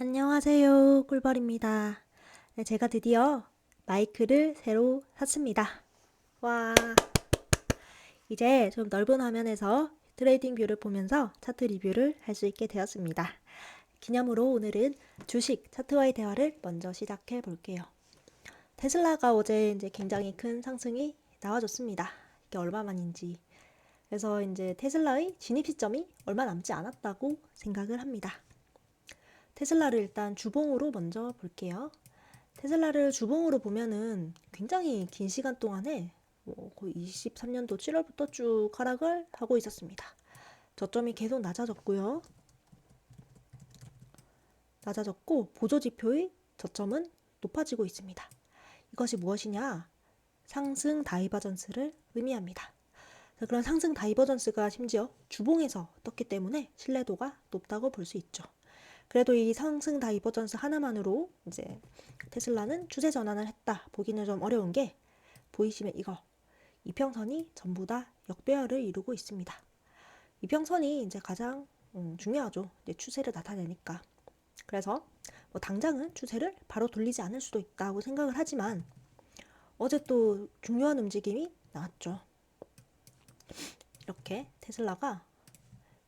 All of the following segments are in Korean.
안녕하세요. 꿀벌입니다. 네, 제가 드디어 마이크를 새로 샀습니다. 와. 이제 좀 넓은 화면에서 트레이딩 뷰를 보면서 차트 리뷰를 할 수 있게 되었습니다. 기념으로 오늘은 주식 차트와의 대화를 먼저 시작해 볼게요. 테슬라가 어제 이제 굉장히 큰 상승이 나와줬습니다. 이게 얼마만인지. 그래서 이제 테슬라의 진입 시점이 얼마 남지 않았다고 생각을 합니다. 테슬라를 일단 주봉으로 먼저 볼게요. 테슬라를 주봉으로 보면은 굉장히 긴 시간 동안에 뭐 거의 23년도 7월부터 쭉 하락을 하고 있었습니다. 저점이 계속 낮아졌고요. 낮아졌고 보조 지표의 저점은 높아지고 있습니다. 이것이 무엇이냐? 상승 다이버전스를 의미합니다. 그런 상승 다이버전스가 심지어 주봉에서 떴기 때문에 신뢰도가 높다고 볼 수 있죠. 그래도 이 상승 다이버전스 하나만으로 이제 테슬라는 추세 전환을 했다 보기는 좀 어려운 게 보이시면 이거 이평선이 전부 다 역배열을 이루고 있습니다. 이평선이 이제 가장 음, 중요하죠. 이제 추세를 나타내니까. 그래서 뭐 당장은 추세를 바로 돌리지 않을 수도 있다고 생각을 하지만 어제 또 중요한 움직임이 나왔죠. 이렇게 테슬라가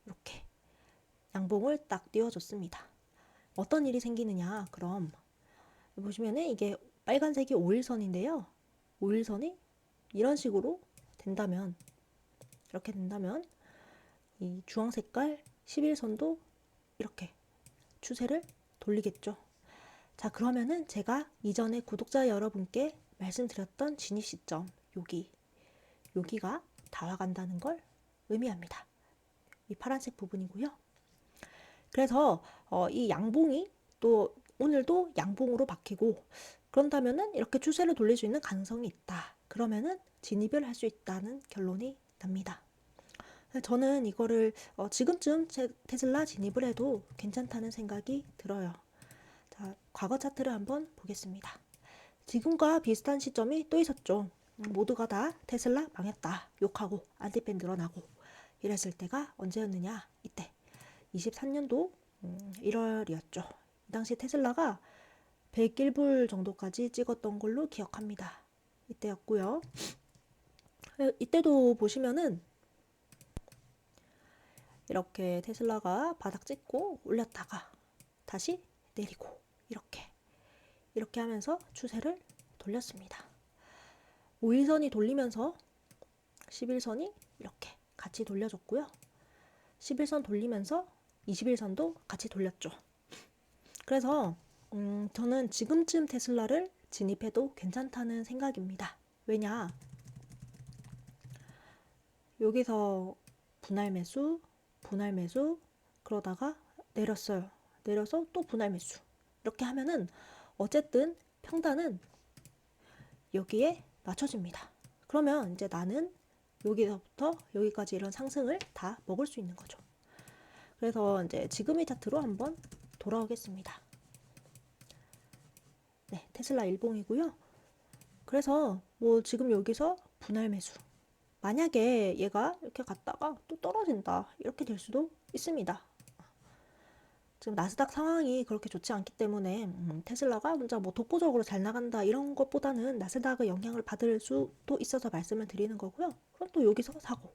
이렇게 양봉을 딱 띄워줬습니다. 어떤 일이 생기느냐? 그럼 보시면은 이게 빨간색이 5일선인데요. 5일선이 이런 식으로 된다면 이렇게 된다면 이 주황 색깔 11선도 이렇게 추세를 돌리겠죠. 자, 그러면은 제가 이전에 구독자 여러분께 말씀드렸던 진입 시점 여기 여기가 다 와간다는 걸 의미합니다. 이 파란색 부분이고요. 그래서 어, 이 양봉이 또 오늘도 양봉으로 바뀌고 그런다면은 이렇게 추세를 돌릴 수 있는 가능성이 있다. 그러면은 진입을 할 수 있다는 결론이 납니다. 저는 이거를 어, 지금쯤 테슬라 진입을 해도 괜찮다는 생각이 들어요. 자, 과거 차트를 한번 보겠습니다. 지금과 비슷한 시점이 또 있었죠. 모두가 다 테슬라 망했다. 욕하고 안티팬 늘어나고 이랬을 때가 언제였느냐? 이때 23년도 1월이었죠. 음, 이 당시 테슬라가 101불 정도까지 찍었던 걸로 기억합니다. 이때였고요. 이때도 보시면은 이렇게 테슬라가 바닥 찍고 올렸다가 다시 내리고 이렇게 이렇게 하면서 추세를 돌렸습니다. 5일선이 돌리면서 11선이 이렇게 같이 돌려줬고요. 11선 돌리면서 21선도 같이 돌렸죠. 그래서 음, 저는 지금쯤 테슬라를 진입해도 괜찮다는 생각입니다. 왜냐? 여기서 분할 매수, 분할 매수, 그러다가 내렸어요. 내려서 또 분할 매수. 이렇게 하면은 어쨌든 평단은 여기에 맞춰집니다. 그러면 이제 나는 여기서부터 여기까지 이런 상승을 다 먹을 수 있는 거죠. 그래서 이제 지금의 차트로 한번 돌아오겠습니다. 네, 테슬라 일봉이고요. 그래서 뭐 지금 여기서 분할 매수. 만약에 얘가 이렇게 갔다가 또 떨어진다. 이렇게 될 수도 있습니다. 지금 나스닥 상황이 그렇게 좋지 않기 때문에 음, 테슬라가 진짜 뭐 독보적으로 잘 나간다 이런 것보다는 나스닥의 영향을 받을 수도 있어서 말씀을 드리는 거고요. 그럼 또 여기서 사고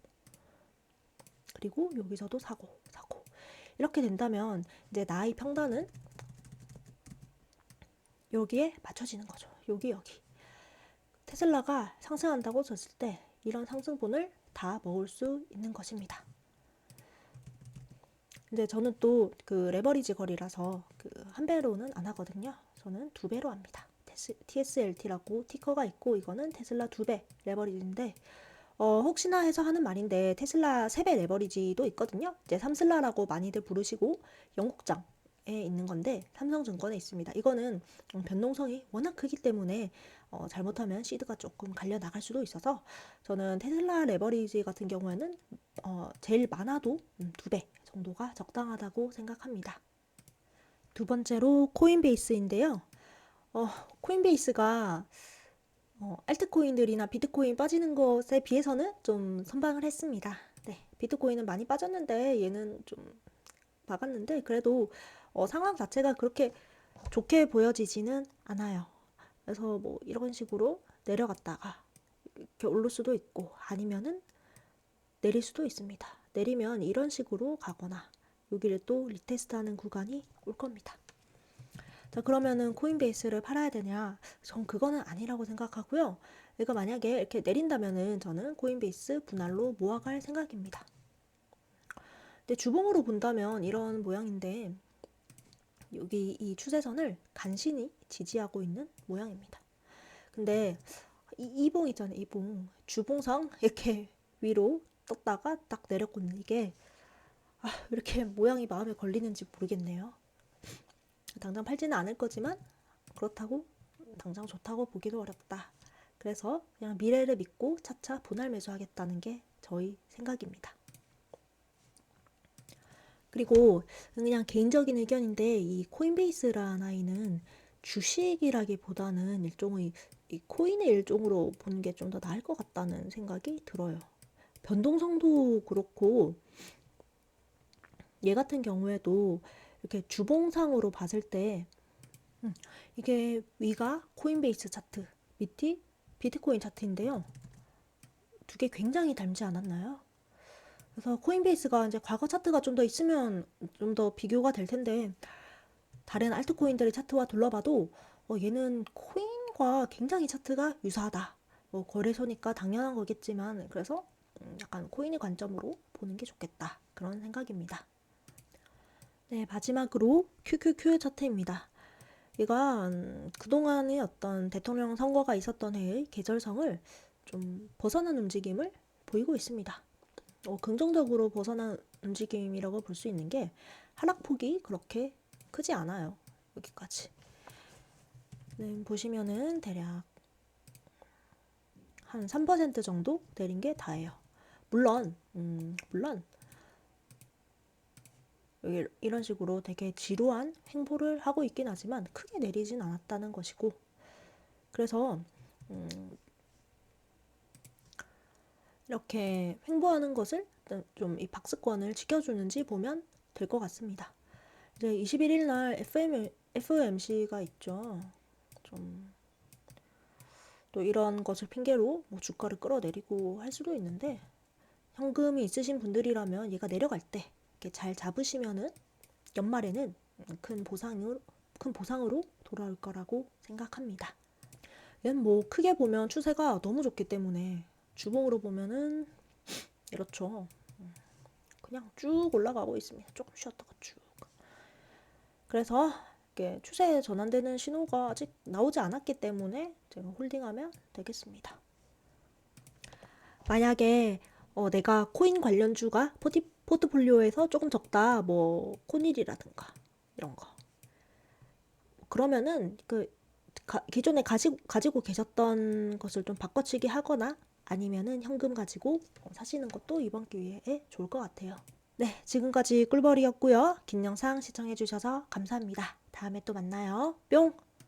그리고 여기서도 사고 사고 이렇게 된다면 이제 나의 평단은 여기에 맞춰지는 거죠. 여기 여기 테슬라가 상승한다고 졌을 때 이런 상승분을 다 먹을 수 있는 것입니다. 근데 저는 또 그 레버리지 거리라서 그 한 배로는 안 하거든요. 저는 두 배로 합니다. TSLT라고 티커가 있고 이거는 테슬라 두 배 레버리지인데 어, 혹시나 해서 하는 말인데 테슬라 세배 레버리지도 있거든요. 이제 삼슬라라고 많이들 부르시고 영국장에 있는 건데 삼성증권에 있습니다. 이거는 변동성이 워낙 크기 때문에 어, 잘못하면 시드가 조금 갈려 나갈 수도 있어서 저는 테슬라 레버리지 같은 경우에는 어, 제일 많아도 음, 두배 정도가 적당하다고 생각합니다. 두 번째로 코인베이스인데요. 어, 코인베이스가 어, 알트코인들이나 비트코인 빠지는 것에 비해서는 좀 선방을 했습니다. 네, 비트코인은 많이 빠졌는데 얘는 좀 박았는데 그래도 어, 상황 자체가 그렇게 좋게 보여지지는 않아요. 그래서 뭐 이런 식으로 내려갔다가 이렇게 오를 수도 있고 아니면은 내릴 수도 있습니다. 내리면 이런 식으로 가거나 여기를 또 리테스트하는 구간이 올 겁니다. 자 그러면은 코인베이스를 팔아야 되냐? 전 그거는 아니라고 생각하고요. 내가 만약에 이렇게 내린다면은 저는 코인베이스 분할로 모아갈 생각입니다. 근데 주봉으로 본다면 이런 모양인데 여기 이 추세선을 간신히 지지하고 있는 모양입니다. 근데 이 이봉 있잖아요. 이봉 주봉상 이렇게 위로 떴다가 딱 내렸거든요. 이게 아, 왜 이렇게 모양이 마음에 걸리는지 모르겠네요. 당장 팔지는 않을 거지만 그렇다고 당장 좋다고 보기도 어렵다. 그래서 그냥 미래를 믿고 차차 분할 매수하겠다는 게 저희 생각입니다. 그리고 그냥 개인적인 의견인데 이 코인베이스라는 아이는 주식이라기보다는 일종의 이 코인의 일종으로 보는 게 좀 더 나을 것 같다는 생각이 들어요. 변동성도 그렇고 얘 같은 경우에도 이렇게 주봉상으로 봤을 때 음, 이게 위가 코인베이스 차트, 밑이 비트코인 차트인데요. 두 개 굉장히 닮지 않았나요? 그래서 코인베이스가 이제 과거 차트가 좀 더 있으면 좀 더 비교가 될 텐데 다른 알트코인들의 차트와 둘러봐도 어, 얘는 코인과 굉장히 차트가 유사하다. 뭐 거래소니까 당연한 거겠지만 그래서 음, 약간 코인의 관점으로 보는 게 좋겠다. 그런 생각입니다. 네, 마지막으로 QQQ의 차트입니다. 음, 그동안의 어떤 대통령 선거가 있었던 해의 계절성을 좀 벗어난 움직임을 보이고 있습니다. 어, 긍정적으로 벗어난 움직임이라고 볼 수 있는 게 하락폭이 그렇게 크지 않아요. 여기까지. 네, 보시면은 대략 한 3% 정도 내린 게 다예요. 물론, 음, 물론 이런 식으로 되게 지루한 행보를 하고 있긴 하지만 크게 내리진 않았다는 것이고 그래서 음, 이렇게 횡보하는 것을 좀 이 박스권을 지켜주는지 보면 될 것 같습니다. 이제 21일 날 FM, FOMC가 있죠. 좀 또 이런 것을 핑계로 뭐 주가를 끌어내리고 할 수도 있는데 현금이 있으신 분들이라면 얘가 내려갈 때 이렇게 잘 잡으시면은 연말에는 큰 보상으로 큰 보상으로 돌아올 거라고 생각합니다. 얘는 뭐 크게 보면 추세가 너무 좋기 때문에 주봉으로 보면은 이렇죠. 그냥 쭉 올라가고 있습니다. 조금 쉬었다가 쭉. 그래서 이게 추세에 전환되는 신호가 아직 나오지 않았기 때문에 제가 홀딩하면 되겠습니다. 만약에 어, 내가 코인 관련주가 포티, 포트폴리오에서 조금 적다, 뭐 코닐이라든가 이런 거. 그러면은 그 가, 기존에 가지고, 가지고 계셨던 것을 좀 바꿔치기 하거나 아니면은 현금 가지고 사시는 것도 이번 기회에 좋을 것 같아요. 네, 지금까지 꿀벌이었고요. 긴 영상 시청해주셔서 감사합니다. 다음에 또 만나요. 뿅!